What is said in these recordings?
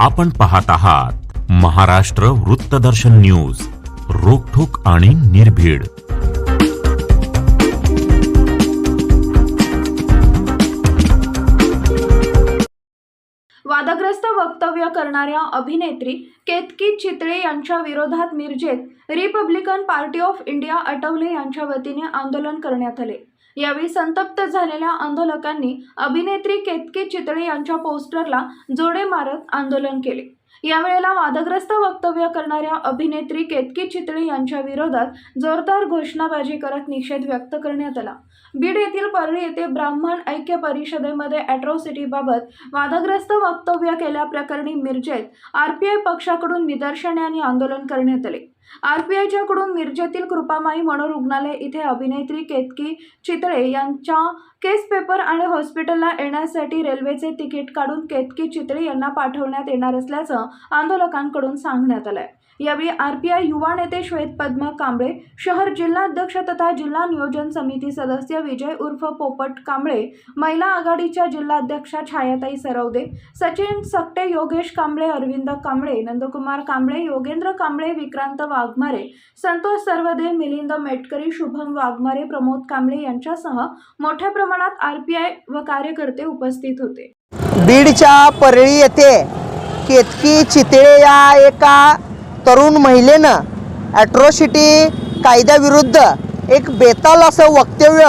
आपण पाहत आहात महाराष्ट्र वृत्तदर्शन न्यूज रोखोक आणि निर्भीड. वादग्रस्त वक्तव्य करणाऱ्या अभिनेत्री केतकी चितळे यांच्या विरोधात मिरजेत Republican party of India Athawale यांच्या वतीने आंदोलन करण्यात आले. यावेळी संतप्त झालेल्या आंदोलकांनी अभिनेत्री केतकी चितळे यांच्या पोस्टरला जोडे मारत आंदोलन केले. यावेळेला वादग्रस्त वक्तव्य करणाऱ्या अभिनेत्री केतकी चितळे यांच्या विरोधात जोरदार घोषणाबाजी करत निषेध व्यक्त करण्यात आला. बीड येथील परळी येथे ब्राह्मण ऐक्य परिषदेमध्ये अॅट्रॉसिटीबाबत वादग्रस्त वक्तव्य केल्याप्रकरणी मिरजेत आरपीआय पक्षाकडून निदर्शने आणि आंदोलन करण्यात आले. आरपीआयच्या कडून मिरजेतील कृपामाई मनोरुग्णालय इथे अभिनेत्री केतकी चितळे यांच्या केस पेपर आणि हॉस्पिटलला येण्यासाठी रेल्वेचे तिकीट काढून केतकी चितळे यांना पाठवण्यात येणार असल्याचं आंदोलकांकडून सांगण्यात आलंय. यावेळी आरपीआय युवा नेते श्वेत पद्म कांबळे शहर जिल्हाध्यक्ष तथा जिल्हा नियोजन समिती सदस्य विजय उर्फ पोपट कांबळे महिला आघाडीच्या जिल्हाध्यक्षा छायाताई सरवदे सचिन सकटे योगेश कांबळे अरविंद कांबळे नंदकुमार कांबळे योगेंद्र कांबळे विक्रांत वाघमारे संतोष सर्वदे मिलिंद मेटकरी शुभम वाघमारे प्रमोद कांबळे यांच्यासह मोठ्या प्रमाणात आरपीआय व कार्यकर्ते उपस्थित होते. बीडच्या परळी येथे केतकी चितळे या एका तरुण महिलेनं ॲट्रॉसिटी कायद्याविरुद्ध एक बेताल असं वक्तव्य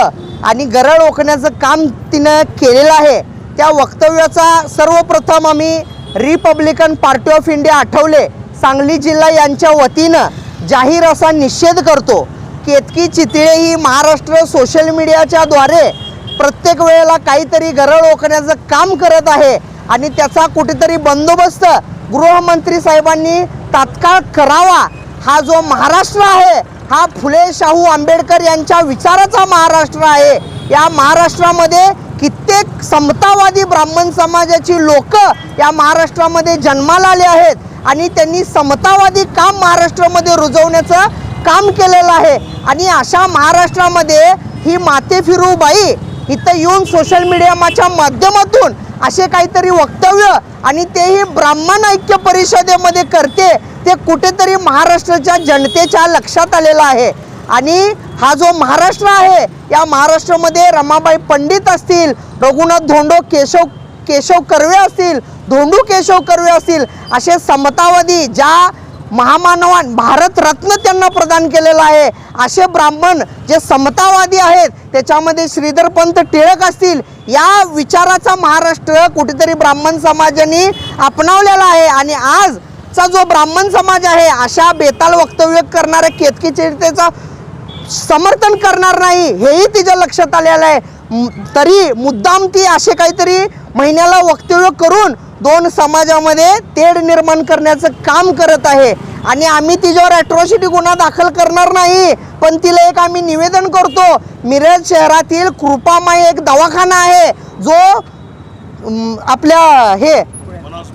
आणि गरळ ओकण्याचं काम तिनं केलेलं आहे. त्या वक्तव्याचा सर्वप्रथम आम्ही Republican party of India Athawale. Sangli जिल्हा यांच्या वतीनं जाहीर असा निषेध करतो. केतकी चितळे ही महाराष्ट्र सोशल मीडियाच्या द्वारे प्रत्येक वेळेला काहीतरी गरळ ओकण्याचं काम करत आहे आणि त्याचा कुठेतरी बंदोबस्त गृहमंत्री साहेबांनी तात्काळ करावा. हा जो महाराष्ट्र आहे हा फुले शाहू आंबेडकर यांच्या विचाराचा महाराष्ट्र आहे. या महाराष्ट्रामध्ये कित्येक समतावादी ब्राह्मण समाजाची लोक या महाराष्ट्रामध्ये जन्माला आले आहेत आणि त्यांनी समतावादी काम महाराष्ट्रामध्ये रुजवण्याचं काम केलेलं आहे. आणि अशा महाराष्ट्रामध्ये ही माते फिरूबाई इथं येऊन सोशल मीडियाच्या माध्यमातून असे काहीतरी वक्तव्य आणि तेही ब्राह्मण ऐक्य परिषदेमध्ये करते ते कुठेतरी महाराष्ट्राच्या जनतेच्या लक्षात आलेलं आहे. आणि हा जो महाराष्ट्र आहे या महाराष्ट्रामध्ये रमाबाई पंडित असतील रघुनाथ धोंडो केशव केशव कर्वे असतील धोंडू केशव कर्वे असतील असे समतावादी ज्या महामानवान भारतरत्न त्यांना प्रदान केलेला आहे असे ब्राह्मण जे समतावादी आहेत त्याच्यामध्ये श्रीधर पंत टिळक असतील या विचाराचा महाराष्ट्र कुठेतरी ब्राह्मण समाजाने अपनावलेला आहे. आणि आजचा जो ब्राह्मण समाज आहे अशा बेताल वक्तव्य करणाऱ्या केतकी चरितेचा समर्थन करणार नाही हेही तिच्या लक्षात आलेलं आहे. तरी मुद्दाम ती असे काहीतरी महिन्याला वक्तव्य करून दोन समाजामध्ये तेढ निर्माण करण्याचं काम करत आहे. आणि आम्ही तिच्यावर ॲट्रॉसिटी गुन्हा दाखल करणार नाही. पण तिला एक आम्ही निवेदन करतो मिरज शहरातील कृपामाई एक दवाखाना आहे जो आपल्या हे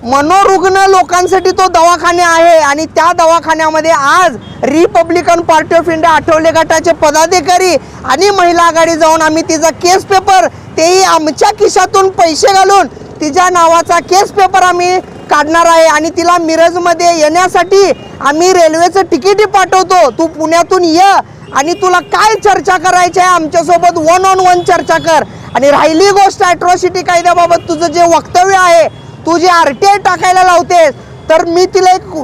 मनोरुग्ण लोकांसाठी तो दवाखाने आहे आणि त्या दवाखान्यामध्ये आज Republican party of India Athawale गटाचे पदाधिकारी आणि महिला आघाडी जाऊन आम्ही तिचा केस पेपर तेही आमच्या खिशातून पैसे घालून तिच्या नावाचा केस पेपर आम्ही काढणार आहे आणि तिला मिरजमध्ये येण्यासाठी आम्ही रेल्वेचं तिकीटही पाठवतो. तू पुण्यातून ये आणि तुला काय चर्चा करायची आहे आमच्यासोबत? वन ऑन वन चर्चा कर. आणि राहिली गोष्ट अॅट्रॉसिटी कायद्याबाबत तुझं जे वक्तव्य आहे तू जे आर टी आय टाकायला लावतेस तर मी तिला एक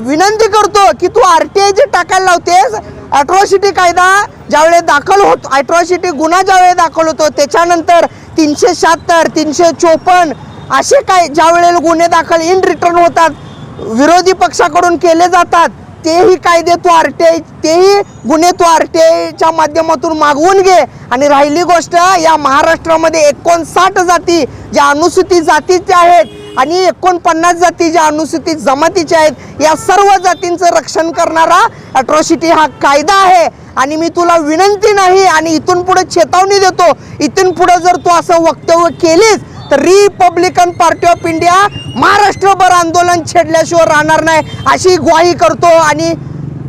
विनंती करतो की तू आर टी आय जे टाकायला लावतेस अॅट्रॉसिटी कायदा ज्यावेळेस दाखल होतो अॅट्रॉसिटी गुन्हा ज्यावेळेस दाखल होतो त्याच्यानंतर तीनशे शहात्तर तीनशे चोपन्न असे काय ज्या वेळेला गुन्हे दाखल इन रिटर्न होतात विरोधी पक्षाकडून केले जातात तेही कायदे तू आर टी आय तेही गुन्हे तू आर टी आयच्या माध्यमातून मागवून घे. आणि राहिली गोष्ट या महाराष्ट्रामध्ये एकोणसाठ जाती ज्या अनुसूचित जातीच्या आहेत आणि एकोणपन्नास जाती ज्या अनुसूचित जमातीच्या आहेत या सर्व जातींचं रक्षण करणारा अट्रॉसिटी हा कायदा आहे. आणि मी तुला विनंती नाही आणि इथून पुढे चेतावणी देतो इथून पुढे जर तू असं वक्तव्य केलीस तर रिपब्लिकन पार्टी ऑफ इंडिया महाराष्ट्रभर आंदोलन छेडल्याशिवाय राहणार नाही. अशी ग्वाही करतो आणि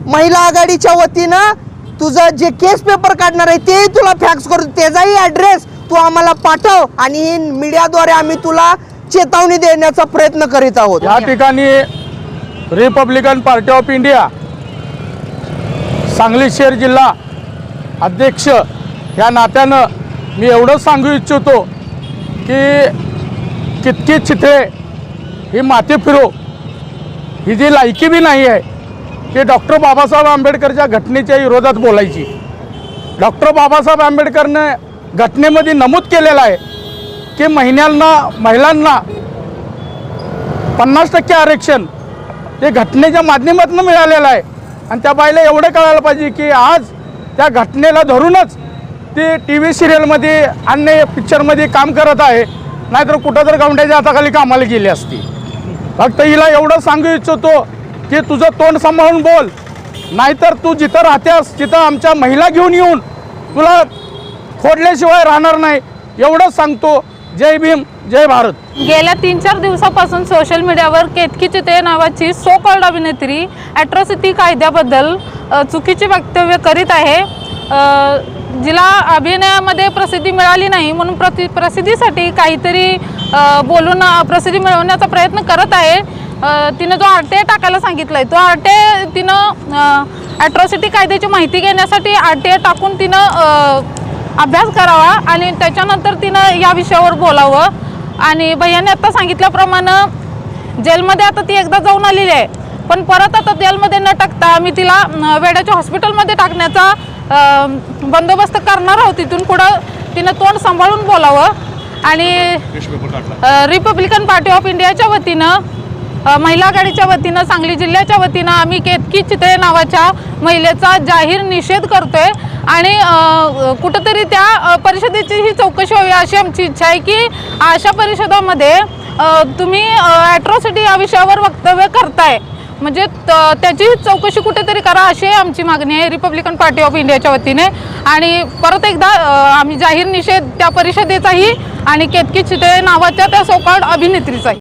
महिला आघाडीच्या वतीनं तुझं जे केस पेपर काढणार आहे तेही तुला फॅक्स करतो त्याचाही ॲड्रेस तू आम्हाला पाठव आणि मीडियाद्वारे आम्ही तुला चेतावणी देण्याचा प्रयत्न करीत आहोत. या ठिकाणी Republican party of India Sangli शहर जिल्हा अध्यक्ष या नात्यानं मी एवढंच सांगू इच्छितो की कितकी चित्रे ही माती फिरो. ही जी लायकी बी नाही आहे की डॉक्टर बाबासाहेब आंबेडकरच्या घटनेच्या विरोधात बोलायची. डॉक्टर बाबासाहेब आंबेडकरने घटनेमध्ये नमूद केलेलं आहे की महिन्यांना महिलांना पन्नास टक्के आरक्षण ते घटनेच्या माध्यमातून मिळालेलं आहे. आणि त्या बाईला एवढं कळायला पाहिजे की आज त्या घटनेला धरूनच ती टी व्ही सिरियलमध्ये अन्य पिक्चरमध्ये काम करत आहे. नाहीतर कुठं तर गवंड्याच्या हाताखाली कामाला गेली असती. फक्त हिला एवढं सांगू इच्छितो की तुझं तोंड सांभाळून बोल. नाहीतर तू जिथं राहतेस तिथं आमच्या महिला घेऊन येऊन तुला खोडल्याशिवाय राहणार नाही. एवढंच सांगतो. जय भीम जय भारत. गेल्या तीन चार दिवसापासून सोशल मीडियावर केतकी चिते नावाची सो कॉल्ड अभिनेत्री ॲट्रॉसिटी कायद्याबद्दल चुकीची वक्तव्य करीत आहे. जिला अभिनयामध्ये प्रसिद्धी मिळाली नाही म्हणून प्रति प्रसिद्धीसाठी काहीतरी बोलून प्रसिद्धी मिळवण्याचा प्रयत्न करत आहे. तिनं जो आरटीआय टाकायला सांगितलं आहे तो आर तिनं ॲट्रॉसिटी कायद्याची माहिती घेण्यासाठी आरटीआय टाकून तिनं अभ्यास करावा आणि त्याच्यानंतर तिनं या विषयावर बोलावं. आणि भैयाने आता सांगितल्याप्रमाणे जेलमध्ये आता ती एकदा जाऊन आलेली आहे पण परत आता जेलमध्ये न टाकता मी तिला वेड्याच्या हॉस्पिटलमध्ये टाकण्याचा बंदोबस्त करणार आहोत तिथून पुढं. तिनं तोंड सांभाळून बोलावं. आणि रिपब्लिकन पार्टी ऑफ इंडियाच्या वतीनं महिला आघाडीच्या वतीनं सांगली जिल्ह्याच्या वतीनं आम्ही केतकी चितळे नावाच्या महिलेचा जाहीर निषेध करतोय. आणि कुठंतरी त्या परिषदेची ही चौकशी व्हावी अशी आमची इच्छा आहे की अशा परिषदामध्ये तुम्ही ॲट्रॉसिटी या विषयावर वक्तव्य करताय. म्हणजे त- त्याची चौकशी कुठेतरी करा अशी आमची मागणी आहे. रिपब्लिकन पार्टी ऑफ इंडियाच्या वतीने. आणि परत एकदा आम्ही जाहीर निषेध त्या परिषदेचाही आणि केतकी चितळे नावाच्या त्या सोकाळ अभिनेत्रीचाही.